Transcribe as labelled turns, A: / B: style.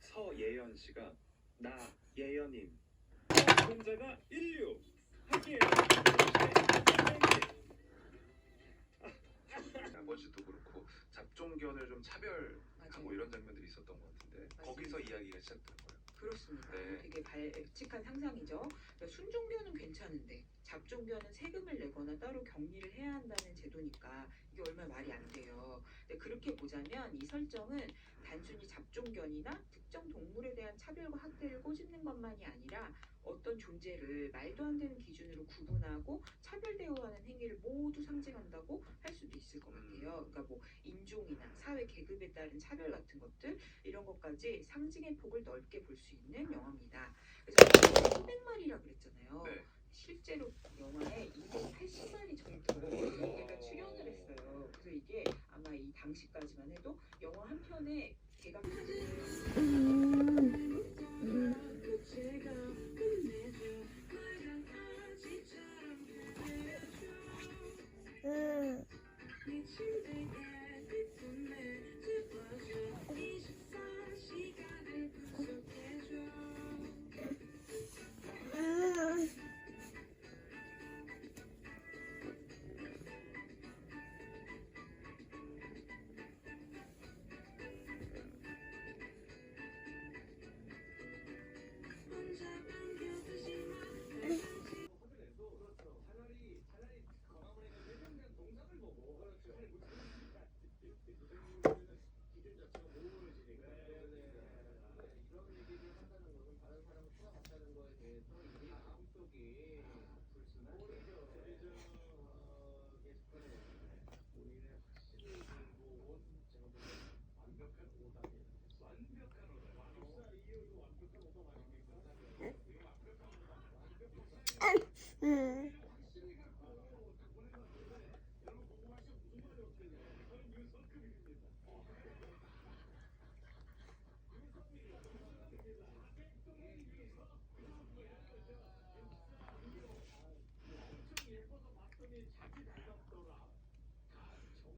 A: 서예연 씨가 나 예연임 혼자가 인류 함께
B: 아버지도 그렇고 잡종견을 좀 차별하고
C: 맞아요.
B: 이런 장면들이 있었던 것 같은데 거기서 이야기가 시작된 거예요.
C: 그렇습니다.
B: 네.
C: 되게 발칙한 상상이죠. 그러니까 괜찮은데 잡종견은 세금을 내거나 따로 격리를 해야 한다는 제도니까 이게 얼마 말이 안 돼요. 근데 그렇게 보자면 이 설정은 단순히 잡종견이나 특정 동물에 대한 차별과 학대를 꼬집는 것만이 아니라 어떤 존재를 말도 안 되는 기준으로 구분하고 차별 대우하는 행위를 모두 상징한다고 할 수도 있을 것 같아요. 그러니까 뭐 인종이나 사회 계급에 따른 차별 같은 것들 이런 것까지 상징의 폭을 넓게 볼 수 있는 영화입니다. 그래서 300마리라 그랬잖아요.
B: 네.
C: 실제로 영화에 280만이 정도의 배우가 출연을 했어요. 그래서 이게 아마 이 당시까지만 해도 영화 한 편에 제가 음.